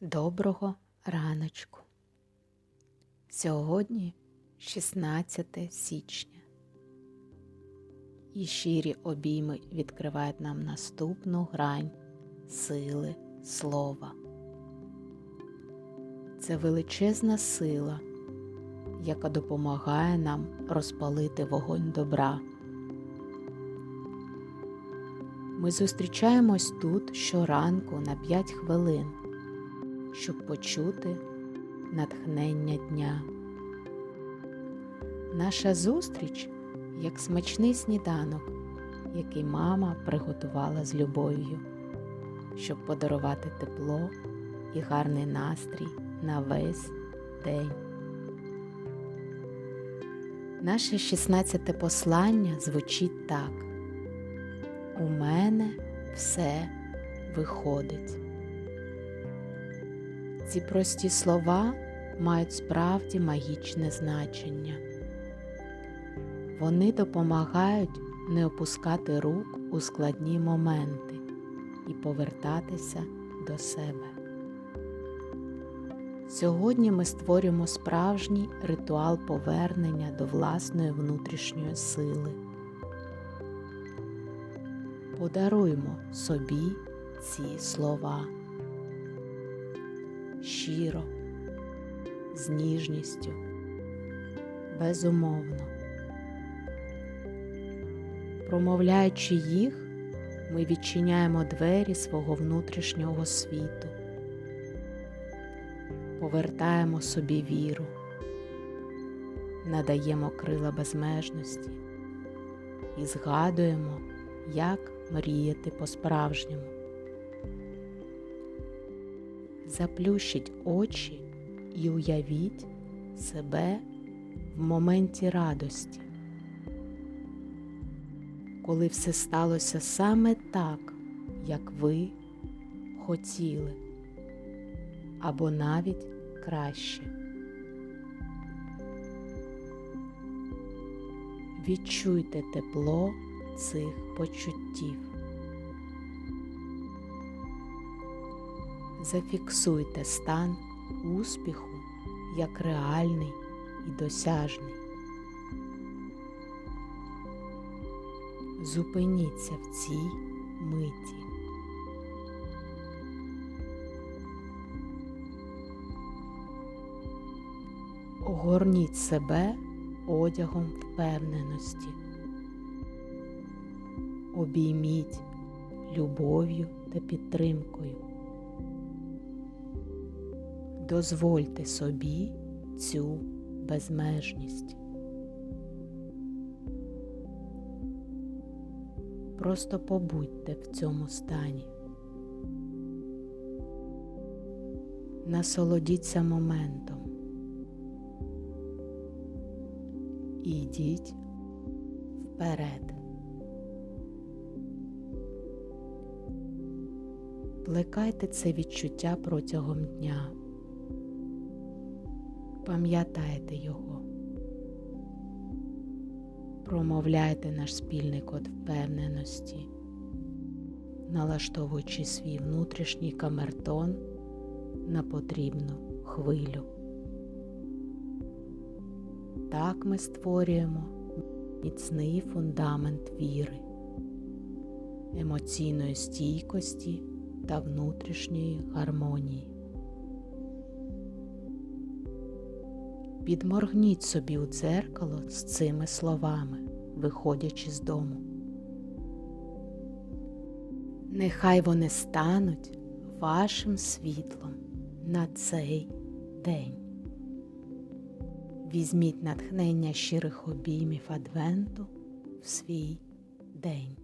Доброго раночку. Сьогодні 16 січня. І щирі обійми відкривають нам наступну грань сили слова. Це величезна сила, яка допомагає нам розпалити вогонь добра. Ми зустрічаємось тут щоранку на 5 хвилин щоб почути натхнення дня. Наша зустріч як смачний сніданок, який мама приготувала з любов'ю, щоб подарувати тепло і гарний настрій на весь день. Наше 16 послання звучить так: У мене все виходить. Ці прості слова мають справді магічне значення. Вони допомагають не опускати рук у складні моменти і повертатися до себе. Сьогодні ми створюємо справжній ритуал повернення до власної внутрішньої сили. Подаруймо собі ці слова щиро, з ніжністю, безумовно. Промовляючи їх, ми відчиняємо двері свого внутрішнього світу, повертаємо собі віру, надаємо крила безмежності і згадуємо, як мріяти по-справжньому. Заплющіть очі і уявіть себе в моменті радості, коли все сталося саме так, як ви хотіли, або навіть краще. Відчуйте тепло цих почуттів. Зафіксуйте стан успіху як реальний і досяжний. Зупиніться в цій миті. Огорніть себе одягом впевненості. Обійміть любов'ю та підтримкою. Дозвольте собі цю безмежність. Просто побудьте в цьому стані. Насолодіться моментом. І йдіть вперед. Плекайте це відчуття протягом дня. Пам'ятайте його. Промовляйте наш спільний код впевненості, налаштовуючи свій внутрішній камертон на потрібну хвилю. Так ми створюємо міцний фундамент віри, емоційної стійкості та внутрішньої гармонії. Підморгніть собі у дзеркало з цими словами, виходячи з дому. Нехай вони стануть вашим світлом на цей день. Візьміть натхнення щирих обіймів Адвенту в свій день.